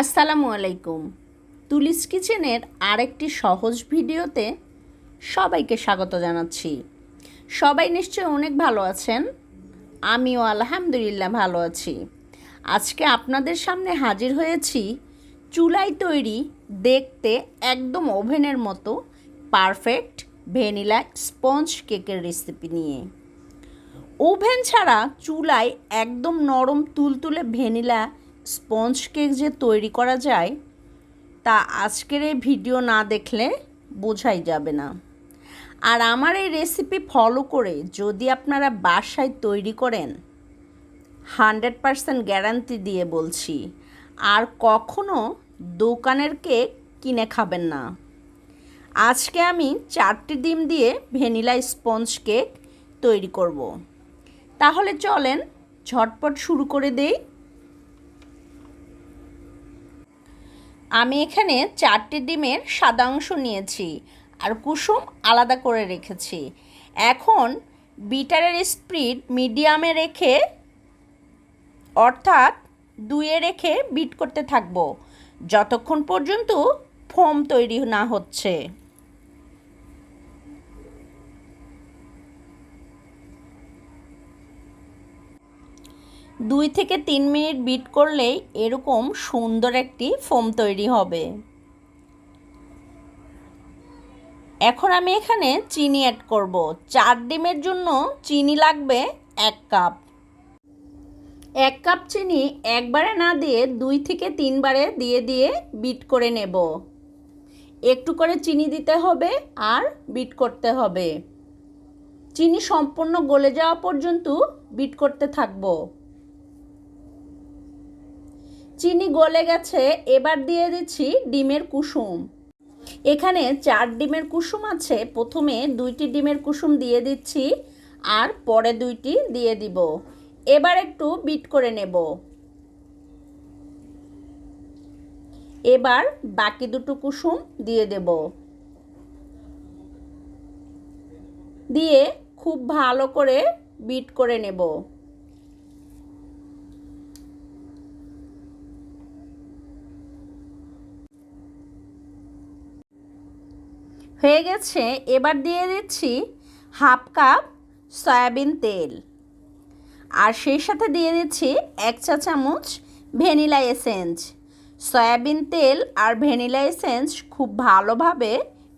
আসসালামু আলাইকুম। তুলিস কিচেনের আরেকটি সহজ ভিডিওতে সবাইকে স্বাগত জানাচ্ছি। সবাই নিশ্চয়ই অনেক ভালো আছেন? আমিও আলহামদুলিল্লাহ ভালো আছি। আজকে আপনাদের সামনে হাজির হয়েছি চুলায় তৈরি দেখতে একদম ওভেনের মতো পারফেক্ট ভ্যানিলা স্পঞ্জ কেকের রেসিপি নিয়ে। ওভেন ছাড়া চুলায় একদম নরম তুলতুলে ভ্যানিলা স্পঞ্জ কেক যে তৈরি করা যায়, তা আজকের এই ভিডিও না দেখলে বোঝাই যাবে না। আর আমার এই রেসিপি ফলো করে যদি আপনারা বাসায় তৈরি করেন হান্ড্রেড পারসেন্ট গ্যারান্টি দিয়ে বলছি, আর কখনো দোকানের কেক কিনে খাবেন না। আজকে আমি চারটি ডিম দিয়ে ভ্যানিলা স্পঞ্জ কেক তৈরি করব। তাহলে চলেন ঝটপট শুরু করে দেই। আমি এখানে চারটি ডিমের সাদা অংশ নিয়েছি আর কুসুম আলাদা করে রেখেছি। এখন বিটারের স্পিড মিডিয়ামে রেখে, অর্থাৎ দুয়ে রেখে বিট করতে থাকব, যতক্ষণ পর্যন্ত ফোম তৈরি না হচ্ছে। দুই থেকে তিন মিনিট বিট করলেই এরকম সুন্দর একটি ফোম তৈরি হবে। এখন আমি এখানে চিনি অ্যাড করব। চার ডিমের জন্য চিনি লাগবে এক কাপ। এক কাপ চিনি একবারে না দিয়ে দুই থেকে তিনবারে দিয়ে দিয়ে বিট করে নেব। একটু করে চিনি দিতে হবে আর বিট করতে হবে। চিনি সম্পূর্ণ গলে যাওয়া পর্যন্ত বিট করতে থাকব। চিনি গলে গেছে, এবার দিয়ে দিচ্ছি ডিমের কুসুম। এখানে চার ডিমের কুসুম আছে, প্রথমে দুইটি ডিমের কুসুম দিয়ে দিচ্ছি, আর পরে দুইটি দিয়ে দিব। এবার একটু বিট করে নেব। এবার বাকি দুটো কুসুম দিয়ে দেব। দিয়ে খুব ভালো করে বিট করে নেব। হয়ে গেছে। এবার দিয়ে দিচ্ছি হাফ কাপ সয়াবিন তেল। আর সেই সাথে দিয়ে দিচ্ছি এক চা চামচ ভ্যানিলা এসেন্স। সয়াবিন তেল আর ভ্যানিলা এসেন্স খুব ভালোভাবে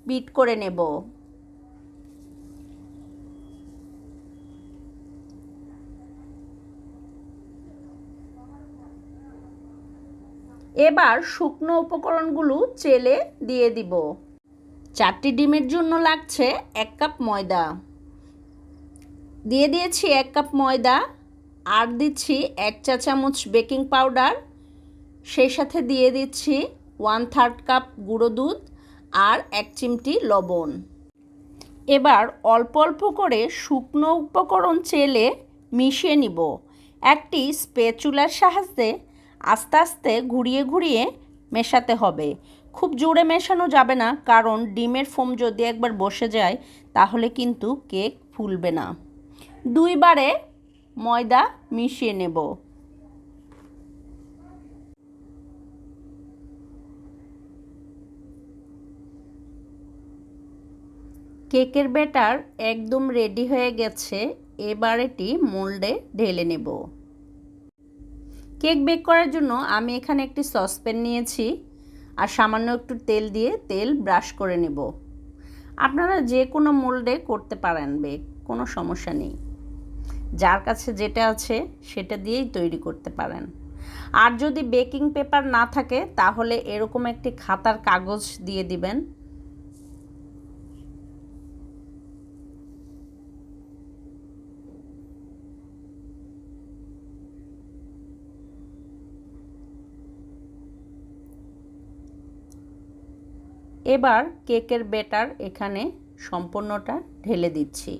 বিট করে নেব। এবার শুকনো উপকরণগুলো চেলে দিয়ে দিব। চারটি ডিমের জন্য লাগছে এক কাপ ময়দা। দিয়ে দিয়েছি এক কাপ ময়দা, আর দিচ্ছি এক চা চামচ বেকিং পাউডার, সেই সাথে দিয়ে দিচ্ছি ওয়ান থার্ড কাপ গুঁড়ো দুধ আর এক চিমটি লবণ। এবার অল্প অল্প করে শুকনো উপকরণ চেলে মিশিয়ে নিব। একটি স্পেচুলার সাহায্যে আস্তে আস্তে ঘুরিয়ে ঘুরিয়ে মেশাতে হবে। খুব জোরে মেশানো যাবে না, কারণ ডিমের ফোম যদি একবার বসে যায়, তাহলে কিন্তু কেক ফুলবে না। দুইবারে ময়দা মিশিয়ে নেব। কেকের ব্যাটার একদম রেডি হয়ে গেছে, এবার এটি মোল্ডে ঢেলে নেব। কেক বেক করার জন্য আমি এখানে একটি সসপ্যান নিয়েছি। আর সামান্য একটু তেল দিয়ে তেল ব্রাশ করে নেব। আপনারা যে কোনো মোল্ডে করতে পারেন বেক কোনো সমস্যা নেই। যার কাছে যেটা আছে সেটা দিয়েই তৈরি করতে পারেন। আর যদি বেকিং পেপার না থাকে তাহলে এরকম একটি খাতার কাগজ দিয়ে দিবেন। এবার কেকের বেটার এখানে সম্পূর্ণটা ঢেলে দিচ্ছি।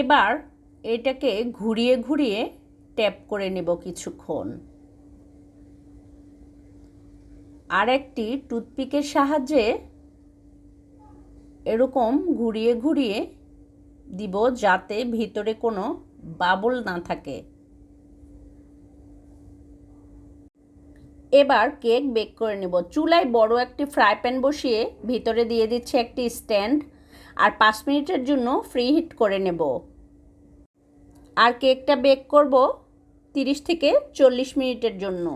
এবার এটাকে ঘুরিয়ে ঘুরিয়ে ট্যাপ করে নেব কিছুক্ষণ। আর একটি টুথপিকের সাহায্যে এরকম ঘুরিয়ে ঘুরিয়ে দিব যাতে ভিতরে কোনো বাবল না থাকে। এবার কেক বেক করে নেব। চুলায় বড় একটি ফ্রাই প্যান বসিয়ে ভিতরে দিয়ে দিচ্ছে একটি স্ট্যান্ড আর পাঁচ মিনিটের জন্য ফ্রি হিট করে নেব। আর কেকটা বেক করব তিরিশ থেকে চল্লিশ মিনিটের জন্য।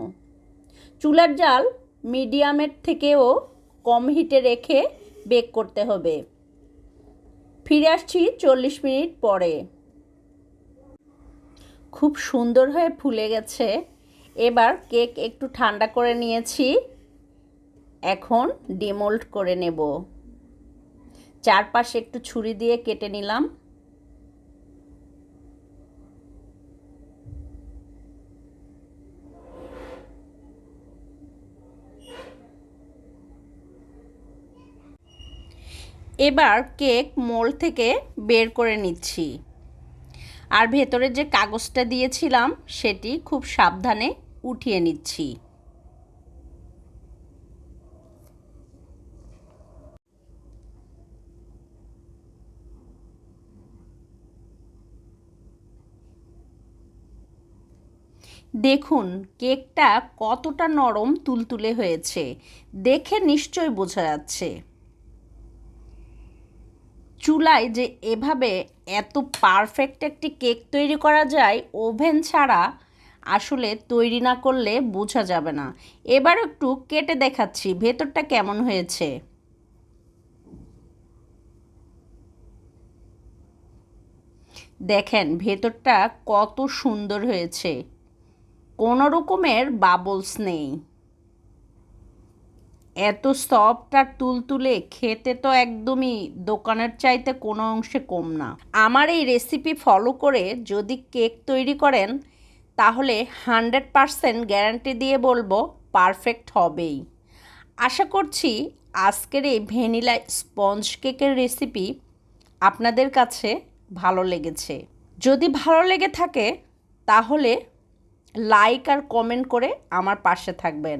চুলার জাল মিডিয়ামের থেকেও কম হিটে রেখে বেক করতে হবে। ফিরে আসছি চল্লিশ মিনিট পরে। খুব সুন্দর হয়ে ফুলে গেছে। এবার কেক একটু ঠান্ডা করে নিয়েছি। এখন ডিমোল্ড করে নেব। চারপাশে একটু ছুরি দিয়ে কেটে নিলাম। এবার কেক মোল থেকে বের করে নিচ্ছি। আর ভেতরে যে কাগজটা দিয়েছিলাম, সেটি খুব সাবধানে উঠিয়ে নিচ্ছি। দেখুন, কেকটা কতটা নরম তুলতুলে হয়েছে। দেখে নিশ্চয় বোঝা যাচ্ছে। চুলায় যে এভাবে এত পারফেক্ট একটি কেক তৈরি করা যায় ওভেন ছাড়া আসলে তৈরি না করলে বোঝা যাবে না। এবার একটু কেটে দেখাচ্ছি, ভেতরটা কেমন হয়েছে? দেখেন, ভেতরটা কত সুন্দর হয়েছে। কোনো রকমের বাবলস নেই। এত সফট আর তুলতুলে খেতে তো একদমই দোকানের চাইতে কোনো অংশে কম না। আমার এই রেসিপি ফলো করে যদি কেক তৈরি করেন, তাহলে হান্ড্রেড পারসেন্ট গ্যারান্টি দিয়ে বলব পারফেক্ট হবেই। আশা করছি আজকের এই ভ্যানিলা স্পঞ্জ কেকের রেসিপি আপনাদের কাছে ভালো লেগেছে। যদি ভালো লেগে থাকে, তাহলে লাইক আর কমেন্ট করে আমার পাশে থাকবেন।